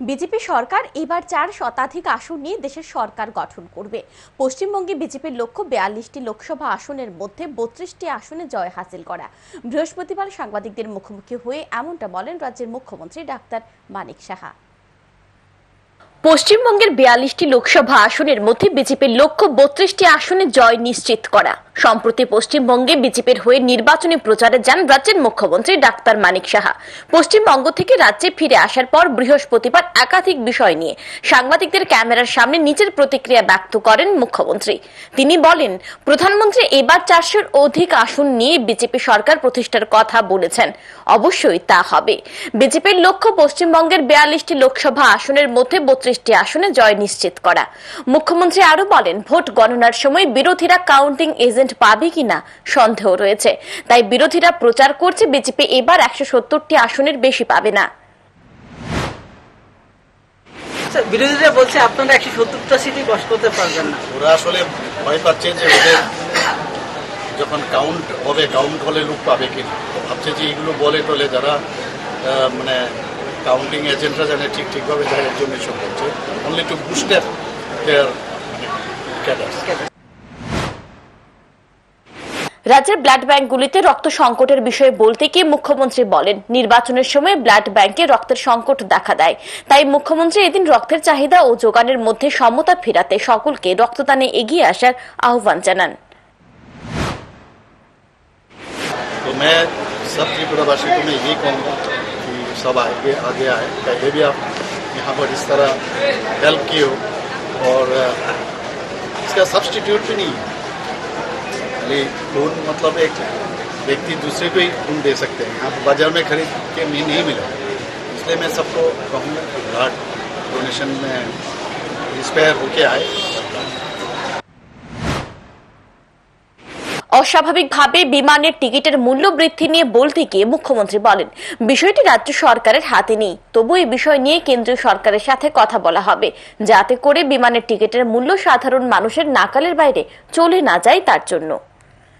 BJP সরকার এবার চার শতাধিক আসন নিয়ে দেশের সরকার গঠন করবে। পশ্চিমবঙ্গে বিজেপির লক্ষ্য বিয়াল্লিশটি লোকসভা আসনের মধ্যে বত্রিশটি আসনে জয় হাসিল করা। বৃহস্পতিবার সাংবাদিকদের মুখোমুখি হয়ে এমনটা বলেন রাজ্যের মুখ্যমন্ত্রী ডাক্তার মানিক সাহা। পশ্চিমবঙ্গের বিয়াল্লিশটি লোকসভা আসনের মধ্যে বিজেপির লক্ষ্য বত্রিশটি আসনে জয় নিশ্চিত করা। সম্প্রতি পশ্চিমবঙ্গে বিজেপির হয়ে নির্বাচনী প্রচারে যান রাজ্যের মুখ্যমন্ত্রী ডাক্তার মানিক সাহা। পশ্চিমবঙ্গ থেকে রাজ্যে ফিরে আসার পর বৃহস্পতিবার একাধিক বিষয় নিয়ে সাংবাদিকদের ক্যামেরার সামনে নিজের প্রতিক্রিয়া ব্যক্ত করেন মুখ্যমন্ত্রী। তিনি বলেন, প্রধানমন্ত্রী এবার চারশোর অধিক আসন নিয়ে বিজেপি সরকার প্রতিষ্ঠার কথা বলেছেন। অবশ্যই তা হবে। বিজেপির লক্ষ্য পশ্চিমবঙ্গের বিয়াল্লিশটি লোকসভা আসনের মধ্যে বত্রিশটি আসনে জয় নিশ্চিত করা। মুখ্যমন্ত্রী আরও বলেন, ভোট গণনার সময় বিরোধীরা কাউন্টিং এজেন্ট পাবে কিনা সন্দেহ রয়েছে। তাই বিরোধীরা প্রচার করছে বিজেপি এবার একশো সত্তরটি আসনের বেশি পাবে না। বিরোধীরা বলছে আপনারা একশো সত্তরটা সিটই বস করতে পারবেন না। ওরা আসলে ভয় পাচ্ছে যে ওদের যখন কাউন্ট হবে কাউন্ট হলে লোক পাবে কিনা ভাবছে যে এগুলো বলে টলে যারা আহ, মানে কাউন্টিং এজেন্টরা জানে ঠিক ঠিকভাবে যায় এর জন্য এসব করছে only to booster their cadres রাজ্যের ব্লাড ব্যাংকগুলিতে রক্ত সংকটের বিষয়ে বলতে গিয়ে মুখ্যমন্ত্রী বলেন নির্বাচনের সময় ব্লাড ব্যাংকে রক্তের সংকট দেখা দেয় তাই মুখ্যমন্ত্রী এদিন রক্তের চাহিদা ও যোগানের মধ্যে সমতা ফেরাতে সকলকে রক্তদানে এগিয়ে আসার আহ্বান জানান तो मैं सब त्रिपुरावासी को मैं यही कहूँगा कि सब आगे आगे आए पहले भी आप यहाँ पर इस तरह हेल्प किए हो और अ, इसका सब्सटीट्यूट भी नहीं है खाली खून मतलब एक व्यक्ति दूसरे को ही खून दे सकते हैं यहाँ बाजार में खरीद के नहीं नहीं मिला इसलिए मैं सबको कहूँगा कि ब्लड डोनेशन में इंस्पायर होके आए অস্বাভাবিকভাবে বিমানের টিকিটের মূল্য বৃদ্ধি নিয়ে বলতে গিয়ে মুখ্যমন্ত্রী বলেন বিষয়টি রাজ্য সরকারের হাতে নেই তবু এই বিষয় নিয়ে কেন্দ্রীয় সরকারের সাথে কথা বলা হবে যাতে করে বিমানের টিকিটের মূল্য সাধারণ মানুষের নাকালের বাইরে চলে না যায় তার জন্য